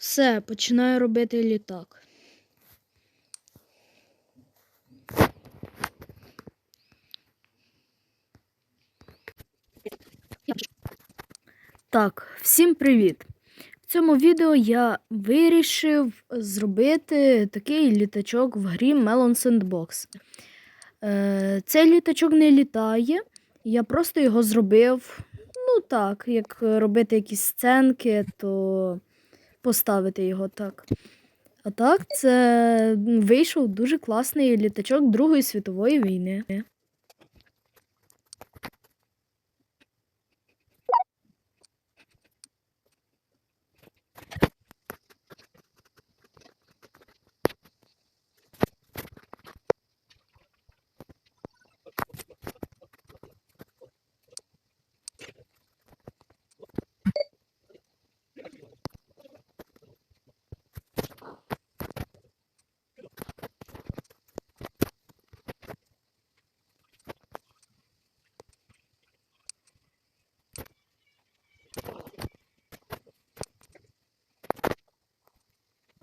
Все, починаю робити літак. Так, всім привіт! В цьому відео я вирішив зробити такий літачок в грі Melon Sandbox. Е, цей літачок не літає, я просто його зробив. Ну так, як робити якісь сценки, то поставити його так. А так, це вийшов дуже класний літачок Другої світової війни.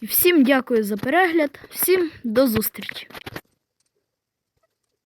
І всім дякую за перегляд, всім до зустрічі!